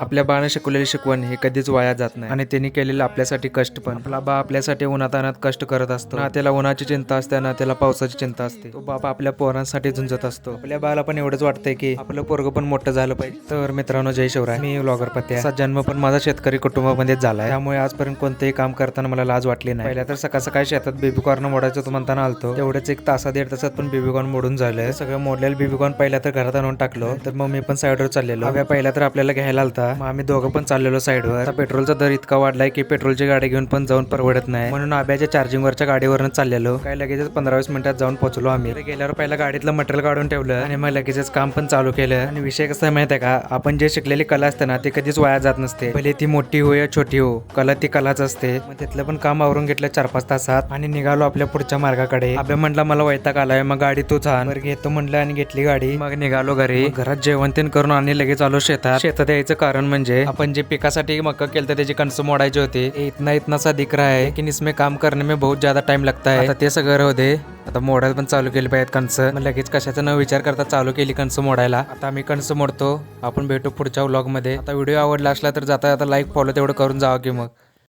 आपल्या बाळाने शिकवलेली शिकवण हे कधीच वाया जात नाही. आणि त्यांनी केलेलं आपल्यासाठी कष्ट पण. आपला बा आपल्यासाठी उन्हातानात कष्ट करत असतो. ना त्याला उन्हाची चिंता असते ना त्याला पावसाची चिंता असते. तो बाबा आपल्या पोरांसाठी झुंजत असतो. आपल्या बाळाला पण एवढंच वाटतंय की आपलं पोरग पण मोठं झालं पाहिजे. तर मित्रांनो जय शिवराय. मी व्लॉगर पत्या असा जन्म पण माझा शेतकरी कुटुंबामध्येच झालाय. त्यामुळे आजपर्यंत कोणतेही काम करताना मला लाज वाटली नाही. पहिल्या तर सकाळ सकाळी शेतात बेबी कॉर्न मोडायचं तो म्हणताना आलतो. तेवढंच एक तासा दीड तासात पण बेबी कॉर्न मोडून झालं. सगळं मोडलेलं बेबी कॉर्न पहिल्या तर घरात आणून टाकलो. तर मग मी पण साईडवर चाललेलो. हव्या पहिला तर आपल्याला घ्यायला आलता. मग आम्ही दोघं पण चाललेलो साईडवर. पेट्रोलचा दर इतका वाढलाय की पेट्रोलची गाडी घेऊन पण जाऊन परवडत नाही. म्हणून आब्याच्या चार्जिंगवरच्या गाडीवरनं चाललेलो. काय लगेचच पंधरा वीस मिनिटात जाऊन पोहोचलो आम्ही. गेल्यावर पहिला गाडीतलं मटेरियल काढून ठेवलं आणि मग लगेचच काम पण चालू केलं. आणि विषय कसा आहे माहिती आहे का? आपण जे शिकलेली कला असते ना ती कधीच वाया जात नसते. भले ती मोठी हो या छोटी हो कला ती कलाच असते. मग तिथलं पण काम आवरून घेतलं चार पाच तासात आणि निघालो आपल्या पुढच्या मार्गाकडे. अभ्या म्हटला मला वैताग आलाय मग गाडी तू छान घेतो म्हटलं आणि घेतली गाडी. मग निघालो घरी. घरात जेवण तेन करून आणि लगेच आलो शेतात. शेतात यायचं कारण कारण म्हणजे आपण जे पिकासाठी मक्का केलं त्याची कणसं मोडायचे होते इतना इतना सा दिख रहा है की इसमें काम करने में बहुत ज्यादा टाइम लगता है आता ते सगळं होते आता मोडायला पण चालू केले पाहिजेत कणस. लगेच कशाचा न विचार करता चालू केली कणस मोडायला. आता आम्ही कणस मोडतो. आपण भेटू पुढच्या व्लॉगमध्ये. आता व्हिडिओ आवडला असला तर जाता आता लाईक फॉलो तेवढं करून जावं की मग.